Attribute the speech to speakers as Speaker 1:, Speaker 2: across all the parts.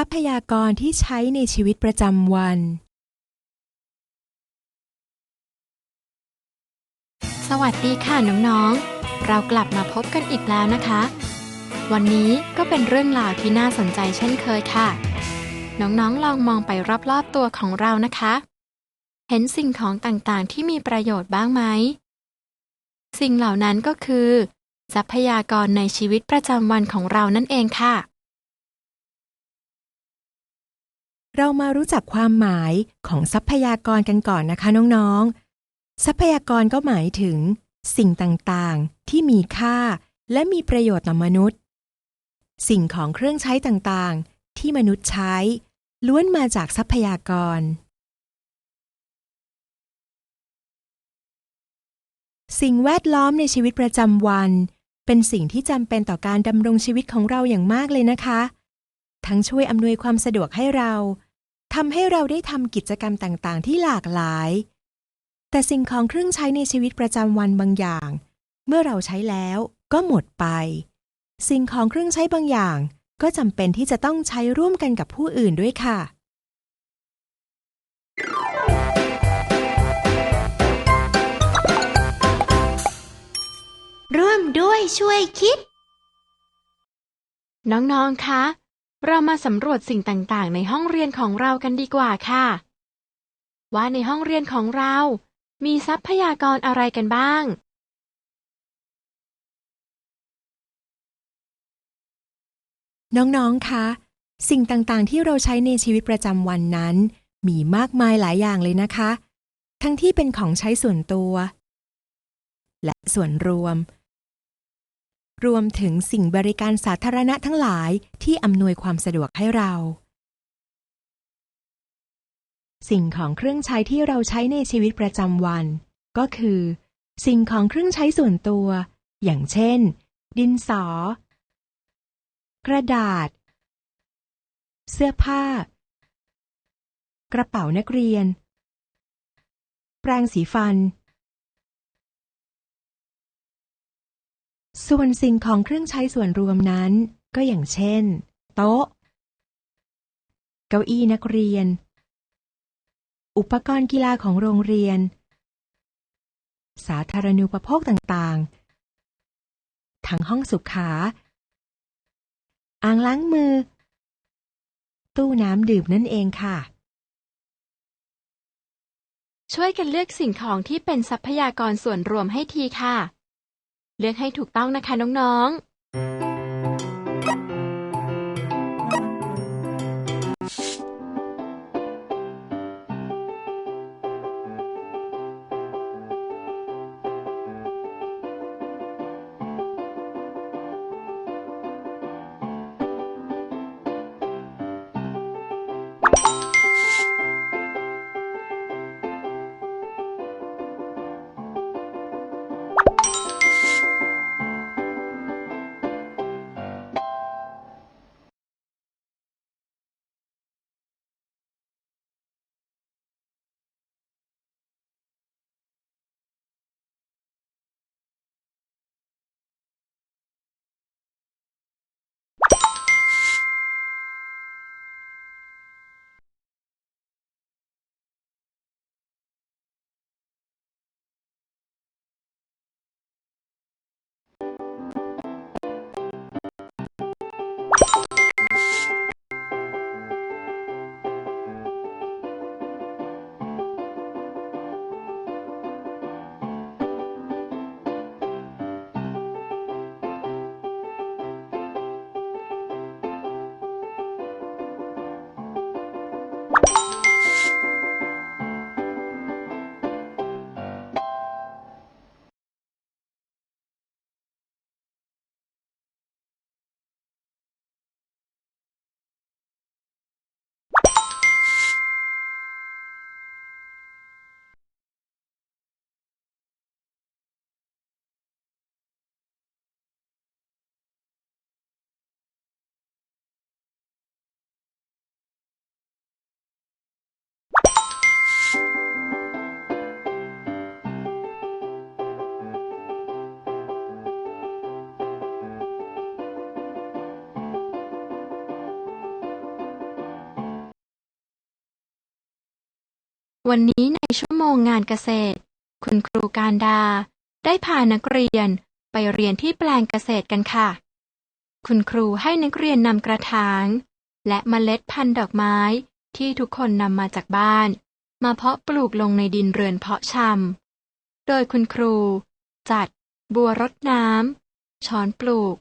Speaker 1: ทรัพยากรที่ใช้ในชีวิตประจำวัน
Speaker 2: สวัสดีค่ะน้องๆ เรากลับมาพบกันอีกแล้วนะคะ วันนี้ก็เป็นเรื่องราวที่น่าสนใจเช่นเคยค่ะ น้องๆ ลองมองไปรอบๆตัวของเรานะคะ เห็นสิ่งของต่างๆ ที่มีประโยชน์บ้างไหม สิ่งเหล่านั้นก็คือ ทรัพยากรในชีวิตประจำวันของเรานั่นเองค่ะ
Speaker 1: เรามารู้จักความหมายของทรัพยากรกันก่อนนะคะน้องๆ ทรัพยากรก็หมายถึง สิ่งต่างๆ ที่มีค่า และมีประโยชน์ต่อมนุษย์ สิ่งของเครื่องใช้ต่างๆ ที่มนุษย์ใช้ ล้วนมาจากทรัพยากร สิ่งแวดล้อมในชีวิตประจำวัน เป็นสิ่งที่จำเป็นต่อการดำรงชีวิตของเราอย่างมากเลยนะคะ ทั้งช่วยอำนวยความสะดวกให้เรา ทำให้เราได้ทำกิจกรรมต่างๆ ที่หลากหลาย แต่สิ่งของเครื่องใช้ในชีวิตประจำวันบางอย่าง เมื่อเราใช้แล้วก็หมดไป สิ่งของเครื่องใช้บางอย่าง ก็จำเป็นที่จะต้องใช้ร่วมกันกับผู้อื่นด้วยค่ะ
Speaker 3: ร่วมด้วยช่วยคิด
Speaker 2: น้อง ๆ คะ เรามาสำรวจสิ่งต่างๆ ในห้องเรียนของเรากันดีกว่าค่ะ ว่าในห้องเรียนของเรา มีทรัพยากรอะไรกันบ้าง
Speaker 1: น้อง ๆ คะ สิ่งต่างๆ ที่เราใช้ในชีวิตประจำวันนั้น มีมากมายหลายอย่างเลยนะคะ ทั้งที่เป็นของใช้ส่วนตัว และส่วนรวม รวมถึงสิ่งบริการสาธารณะทั้งหลายที่อำนวยความสะดวกให้เรา สิ่งของเครื่องใช้ที่เราใช้ในชีวิตประจำวัน ก็คือ สิ่งของเครื่องใช้ส่วนตัว อย่างเช่น ดินสอ กระดาษ เสื้อผ้า กระเป๋านักเรียน แปรงสีฟัน ส่วนสิ่งของเครื่องใช้ส่วนรวมนั้น ก็อย่างเช่น โต๊ะ เก้าอี้นักเรียน อุปกรณ์กีฬาของโรงเรียน สาธารณูปโภคต่างๆ ทั้งห้องสุขา อ่างล้างมือ ตู้น้ำดื่มนั่นเองค่ะ
Speaker 2: ช่วยกันเลือกสิ่งของที่เป็นทรัพยากรส่วนรวมให้ทีค่ะ เลือกให้ถูกต้องนะคะน้องๆ วันนี้ในชั่วโมงงานเกษตร คุณครูการดา ได้พานักเรียนไปเรียนที่แปลงเกษตรกันค่ะ คุณครูให้นักเรียนนำกระถาง และเมล็ดพันธุ์ดอกไม้ที่ทุกคนนำมาจากบ้าน มาเพาะปลูกลงในดินเรือนเพาะชำ โดยคุณครู จัด บัวรดน้ำ ช้อนปลูก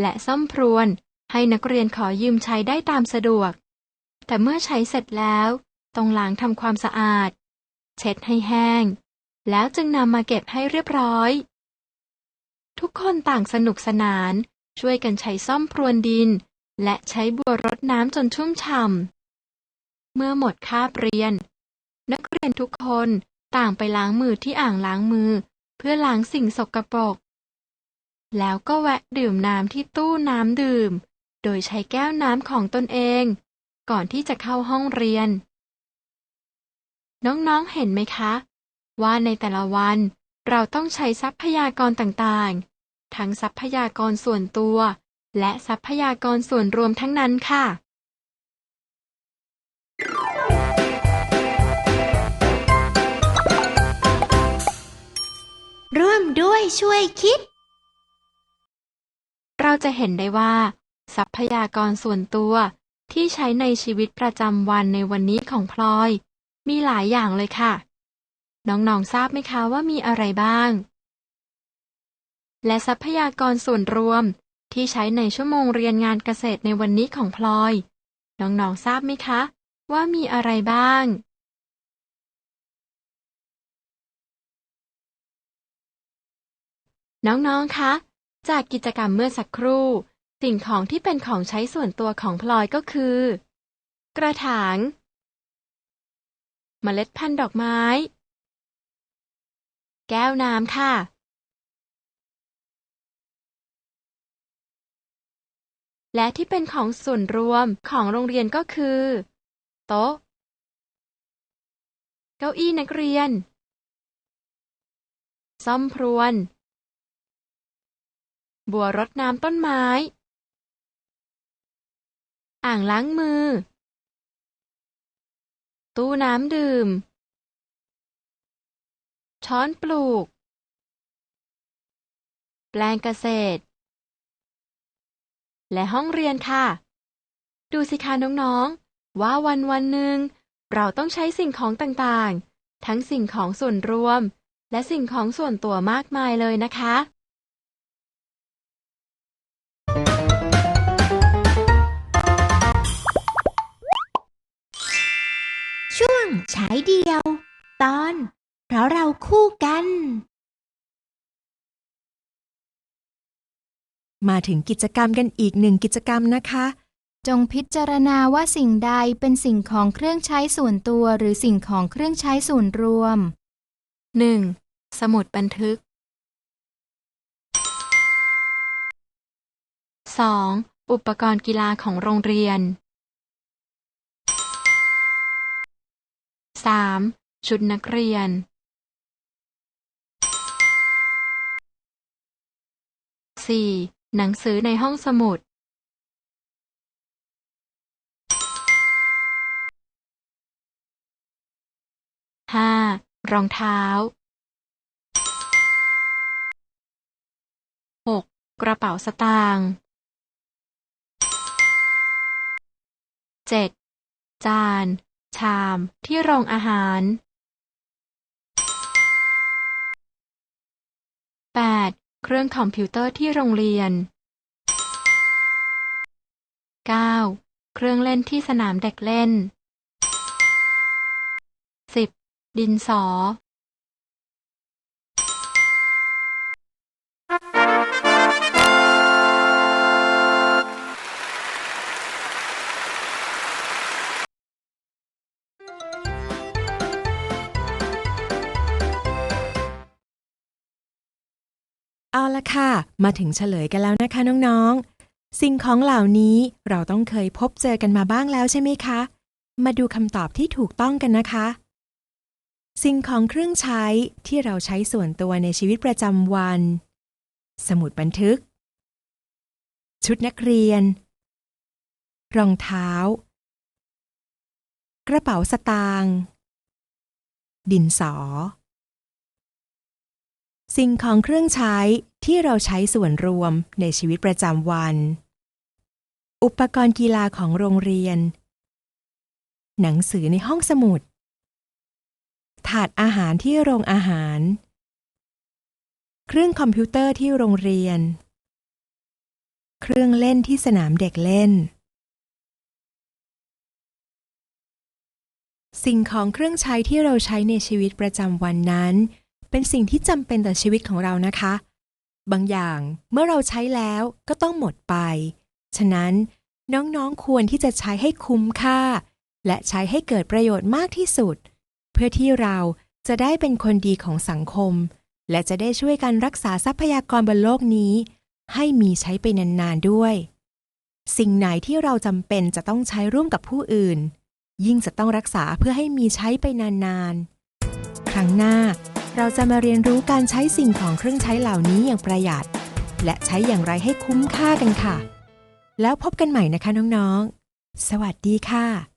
Speaker 2: และซ่อมพรวนให้นักเรียนขอยืมใช้ได้ตามสะดวก แต่เมื่อใช้เสร็จแล้ว ต้องล้างทำความสะอาด เช็ดให้แห้ง แล้วจึงนำมาเก็บให้เรียบร้อย ทุกคนต่างสนุกสนาน ช่วยกันใช้ซ่อมพรวนดิน และใช้บัวรดน้ำจนชุ่มฉ่ำเมื่อหมดคาบเรียน นักเรียนทุกคนต่างไปล้างมือที่อ่างล้างมือ เพื่อล้างสิ่งสกปรกแล้วก็แวะดื่มน้ำที่ตู้น้ำดื่ม โดยใช้แก้วน้ำของตนเอง ก่อนที่จะเข้าห้องเรียน น้องๆเห็นไหมคะ ว่าในแต่ละวัน เราต้องใช้ทรัพยากรต่างๆ ทั้งทรัพยากรส่วนตัว และทรัพยากรส่วนรวมทั้งนั้นค่ะ
Speaker 3: ร่วมด้วยช่วยคิด
Speaker 2: เราจะเห็นได้ว่า ทรัพยากรส่วนตัวที่ใช้ในชีวิตประจำวันในวันนี้ของพลอย มีหลายอย่างเลยค่ะ น้องๆทราบไหมคะว่ามีอะไรบ้าง และทรัพยากรส่วนรวมที่ใช้ในชั่วโมงเรียนงานเกษตรในวันนี้ของพลอย น้องๆทราบไหมคะ ว่ามีอะไรบ้างน้องๆ คะ จากกิจกรรมเมื่อสักครู่ สิ่งของที่เป็นของใช้ส่วนตัวของพลอยก็คือ กระถาง เมล็ดพันธุ์ดอกไม้ แก้วน้ำค่ะและที่เป็นของส่วนรวมของโรงเรียนก็คือ โต๊ะ เก้าอี้นักเรียน ซ่อมพรวน บัวรดน้ำต้นไม้ อ่างล้างมือ ตู้น้ำดื่ม ช้อนปลูก แปลงเกษตร และห้องเรียนค่ะ ดูสิคะน้องๆ ว่าวันวันหนึ่งเราต้องใช้สิ่งของต่างๆ ทั้งสิ่งของส่วนรวม และสิ่งของส่วนตัวมากมายเลยนะคะ
Speaker 3: ฉายเดียว ตอน เพราะเราคู่กัน
Speaker 1: มาถึงกิจกรรมกันอีกหนึ่งกิจกรรมนะคะ
Speaker 4: จงพิจารณาว่าสิ่งใดเป็นสิ่งของเครื่องใช้ส่วนตัวหรือสิ่งของเครื่องใช้ส่วนรวม
Speaker 2: 1. สมุดบันทึก 2. อุปกรณ์กีฬาของโรงเรียน 3. ชุดนักเรียน 4. หนังสือในห้องสมุด 5. รองเท้า 6. กกระเป๋าสตางค์ 7. จาน ชามที่โรงอาหาร 8. เครื่องคอมพิวเตอร์ที่โรงเรียน 9. เครื่องเล่นที่สนามเด็กเล่น 10. ดินสอ
Speaker 1: เอาละค่ะ มาถึงเฉลยกันแล้วนะคะน้องๆ สิ่งของเหล่านี้เราต้องเคยพบเจอกันมาบ้างแล้วใช่ไหมคะ มาดูคำตอบที่ถูกต้องกันนะคะ สิ่งของเครื่องใช้ที่เราใช้ส่วนตัวในชีวิตประจำวัน สมุดบันทึก ชุดนักเรียน รองเท้า กระเป๋าสตางค์ดินสอ สิ่งของเครื่องใช้ที่เราใช้ส่วนรวมในชีวิตประจำวัน อุปกรณ์กีฬาของโรงเรียน หนังสือในห้องสมุด ถาดอาหารที่โรงอาหาร เครื่องคอมพิวเตอร์ที่โรงเรียน เครื่องเล่นที่สนามเด็กเล่น สิ่งของเครื่องใช้ที่เราใช้ในชีวิตประจำวันนั้น เป็นสิ่งที่จำเป็นต่อชีวิตของเรานะคะ บางอย่างเมื่อเราใช้แล้วก็ต้องหมดไป ฉะนั้นน้องๆควรที่จะใช้ให้คุ้มค่า และใช้ให้เกิดประโยชน์มากที่สุด เพื่อที่เราจะได้เป็นคนดีของสังคม และจะได้ช่วยกันรักษาทรัพยากรบนโลกนี้ ให้มีใช้ไปนานๆด้วย สิ่งไหนที่เราจำเป็นจะต้องใช้ร่วมกับผู้อื่น ยิ่งจะต้องรักษาเพื่อให้มีใช้ไปนานๆ ครั้งหน้า เราจะมาเรียนรู้การใช้สิ่งของเครื่องใช้เหล่านี้อย่างประหยัด และใช้อย่างไรให้คุ้มค่ากันค่ะ แล้วพบกันใหม่นะคะน้องๆ สวัสดีค่ะ